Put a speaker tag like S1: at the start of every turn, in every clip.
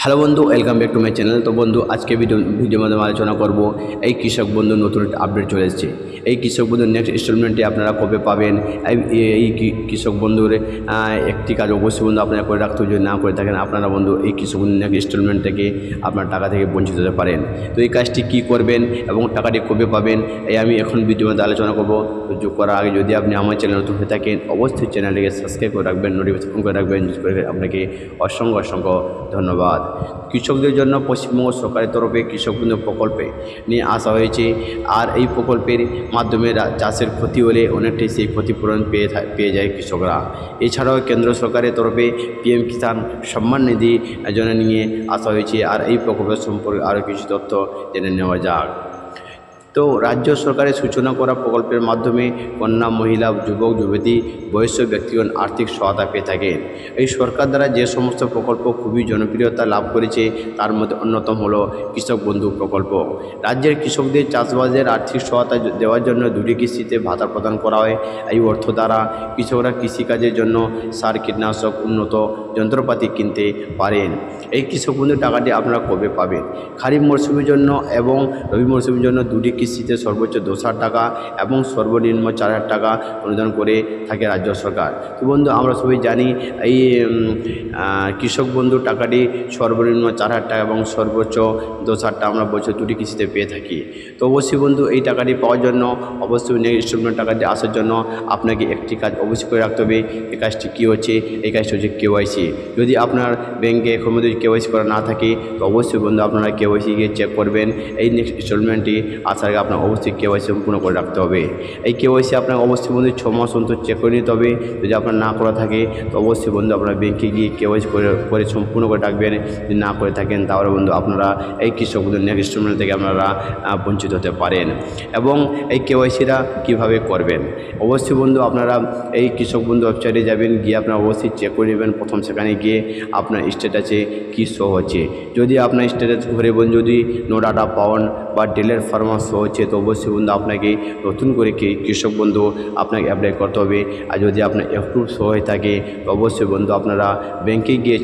S1: Hello বন্ধু welcome back to my channel তো বন্ধু, আজকে ভিডিও ভিডিওর মাধ্যমে আলোচনা করব এই কৃষক বন্ধু নতুন একটা আপডেট চলে এসেছে। এই কৃষক বন্ধুর নেক্সট ইনস্টলমেন্টে আপনারা কবে পাবেন? এই- কৃষক বন্ধুর একটি কাজ অবশ্যই বন্ধু আপনারা করে রাখতে। যদি না করে থাকেন আপনারা বন্ধু এই কৃষক বন্ধু নেক্সট ইনস্টলমেন্ট থেকে আপনার টাকা থেকে বঞ্চিত হতে পারেন। তো এই কাজটি কী করবেন এবং টাকাটি কবে পাবেন, এই আমি এখন ভিডিওর মধ্যে আলোচনা করব। যোগ করার আগে যদি আপনি আমার চ্যানেল নতুন হয়ে থাকেন, অবশ্যই চ্যানেলটিকে সাবস্ক্রাইব করে রাখবেন নোটিফিকেশন করে রাখবেন। আপনাকে অসংখ্য অসংখ্য ধন্যবাদ। কৃষকদের জন্য পশ্চিমবঙ্গ সরকারের তরফে কৃষক বন্ধু প্রকল্পে নিয়ে আসা হয়েছে। আর এই প্রকল্পের মাধ্যমে চাষের ক্ষতি হলে অনেকটাই সেই ক্ষতিপূরণ পেয়ে পেয়ে যায় কৃষকরা। এছাড়াও কেন্দ্র সরকারের তরফে পিএম কিষাণ সম্মান নিধি জন্য নিয়ে আসা হয়েছে। আর এই প্রকল্পের সম্পর্কে আরও কিছু তথ্য জেনে নেওয়া যাক। তো রাজ্য সরকারের সূচনা করা প্রকল্পের মাধ্যমে কন্যা, মহিলা, যুবক, যুবতী, বয়স্ক ব্যক্তিগণ আর্থিক সহায়তা পেয়ে থাকেন এই সরকার দ্বারা যে সমস্ত প্রকল্প খুবই জনপ্রিয়তা লাভ করেছে, তার মধ্যে অন্যতম হলো কৃষক বন্ধু প্রকল্প। রাজ্যের কৃষকদের চাষবাসের আর্থিক সহায়তা দেওয়ার জন্য দুটি কিস্তিতে ভাতা প্রদান করা হয়। এই অর্থ দ্বারা কৃষকরা কৃষিকাজের জন্য সার, কীটনাশক, উন্নত যন্ত্রপাতি কিনতে পারেন। এই কৃষক বন্ধু টাকাটি আপনারা কবে পাবেন? খারিফ মরশুমের জন্য এবং রবি মরশুমের জন্য দুটি কিস্তিতে সর্বোচ্চ দশ টাকা এবং সর্বনিম্ন চার হাজার টাকা অনুদান করে থাকে রাজ্য সরকার। তো বন্ধু, আমরা সবাই জানি এই কৃষক বন্ধু টাকাটি সর্বনিম্ন চার হাজার টাকা এবং সর্বোচ্চ দশ হাজার টাকা আমরা বছর দুটি কিস্তিতে পেয়ে থাকি। তো অবশ্যই বন্ধু, এই টাকাটি পাওয়ার জন্য, অবশ্যই নেক্সট ইনস্টলমেন্ট টাকাটি আসার জন্য আপনাকে একটি কাজ অবশ্যই করে রাখতে হবে। এই কাজটি কী হচ্ছে? এই কাজটি হচ্ছে কেওয়াইসি যদি আপনার ব্যাংকে এখন মধ্যে কেওয়াইসি করা না থাকে, তো অবশ্যই বন্ধু আপনারা কেওয়াইসি গিয়ে চেক করবেন। এই নেক্সট ইনস্টলমেন্টটি আসার আগে আপনার অবশ্যই কেওয়াইসি সম্পূর্ণ করে রাখতে হবে। এই কেওয়াইসি আপনার অবশ্যই বন্ধু ছ মাস অন্তর চেক করে নিতে হবে। যদি আপনার না করা থাকে, তো অবশ্যই বন্ধু আপনার ব্যাংকে গিয়ে কেওয়াইসি করে করে সম্পূর্ণ করে রাখবেন। যদি না করে থাকেন, তাহলে বন্ধু আপনারা এই কৃষক বন্ধু নেক্সট থেকে আপনারা বঞ্চিত হতে পারেন। এবং এই কেওয়াইসিরা কীভাবে করবেন? অবশ্যই বন্ধু আপনারা এই কৃষক বন্ধু ওয়েবসাইটে যাবেন, গিয়ে আপনারা অবশ্যই চেক করে নেবেন। প্রথম সেখানে গিয়ে আপনার স্টেটাসে কী শো হচ্ছে। যদি আপনার স্টেটাস ঘুরে বন্ধু যদি নো ডাটা পাওয়ান বা ডেলের ফার্মা হচ্ছে, তো অবশ্যই বন্ধু আপনাকে নতুন করে কৃষক বন্ধু আপনাকে অ্যাপ্লাই করতে হবে। আর যদি আপনার অ্যাপ্রুভ হয়ে থাকে, তো অবশ্যই বন্ধু আপনারা ব্যাংকে গিয়ে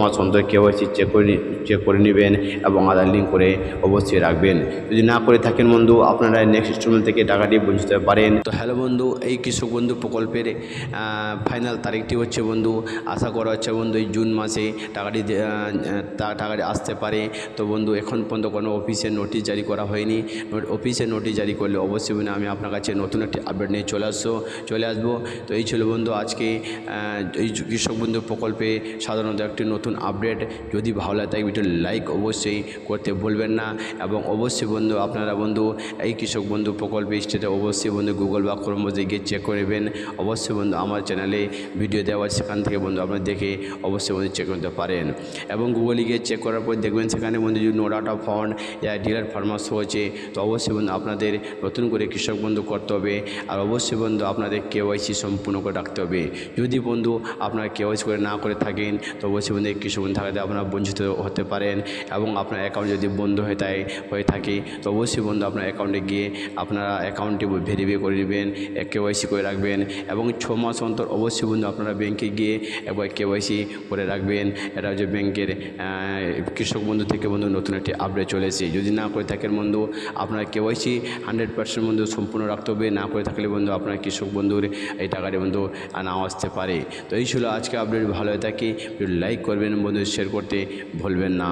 S1: মাস অন্তর কেওয়াইসি চেক করে চেক করে নেবেন এবং আধার লিঙ্ক করে অবশ্যই রাখবেন। যদি না করে থাকেন বন্ধু, আপনারা নেক্সট ইনস্টলমেন্ট থেকে টাকাটি বুঝতে পারেন। তো হ্যালো বন্ধু, এই কৃষক বন্ধু প্রকল্পের ফাইনাল তারিখটি হচ্ছে বন্ধু, আশা করা হচ্ছে বন্ধু এই জুন মাসে টাকাটি টাকাটি আসতে পারে। তো বন্ধু, এখন পর্যন্ত কোনো অফিসের নোটিশ জারি করা হয়নি। নোট- অফিসের নোটিশ জারি করলে অবশ্যই আমি আপনার কাছে নতুন একটি আপডেট নিয়ে চলে আসব চলে আসব। তো এই ছিল বন্ধু আজকে এই কৃষক বন্ধু প্রকল্পে সাধারণত একটি নতুন আপডেট যদি ভালো লাগে তাই ভিডিও লাইক অবশ্যই করতে ভুলবেন না। এবং অবশ্যই বন্ধু, আপনারা বন্ধু, এই কৃষক বন্ধু প্রকল্পে স্টেটে অবশ্যই বন্ধু গুগল বা ক্রোম মধ্যে গিয়ে চেক করে নেবেন। অবশ্যই বন্ধু, আমার চ্যানেলে ভিডিও দেওয়া সেখান থেকে বন্ধু আপনারা দেখে অবশ্যই বন্ধু চেক করতে পারেন। এবং গুগলে গিয়ে চেক করার পর দেখবেন সেখানে বন্ধু, যদি নো ডাটা ফান্ড ডিলার ফার্মাস হচ্ছে তো অবশ্যই বন্ধু আপনাদের নতুন করে কৃষক বন্ধু করতে হবে। আর অবশ্যই বন্ধু আপনাদের কেওয়াইসি সম্পূর্ণ করে রাখতে হবে। যদি বন্ধু আপনারা কেওয়াইসি করে না করে থাকেন, তো অবশ্যই বন্ধু কৃষক বন্ধু থাকাতে আপনারা বঞ্চিত হতে পারেন। এবং আপনার অ্যাকাউন্ট যদি বন্ধ হয়ে থাকে হয়ে থাকে, তো অবশ্যই বন্ধু আপনার অ্যাকাউন্টে গিয়ে আপনারা অ্যাকাউন্টটি ভেরিফাই করে নেবেন কেওয়াইসি করে রাখবেন। এবং ছ মাস অন্তর অবশ্যই বন্ধু আপনারা ব্যাংকে গিয়ে একবার কেওয়াইসি করে রাখবেন। এটা হচ্ছে ব্যাংকের কৃষক বন্ধু থেকে বন্ধু নতুন একটি আপডেট চলেছে। যদি না করে থাকেন বন্ধু, আপনার কেওয়াইসি হান্ড্রেড পার্সেন্ট বন্ধু সম্পূর্ণ রাখতে হবে, না করে থাকলে বন্ধু আপনার কৃষক বন্ধুর এই টাকাটি বন্ধু নাও আসতে পারে। তো এই ছিল আজকে আপডেট ভালো হয়ে থাকে লাইক করবেন বন্ধু শেয়ার করতে ভুলবেন না।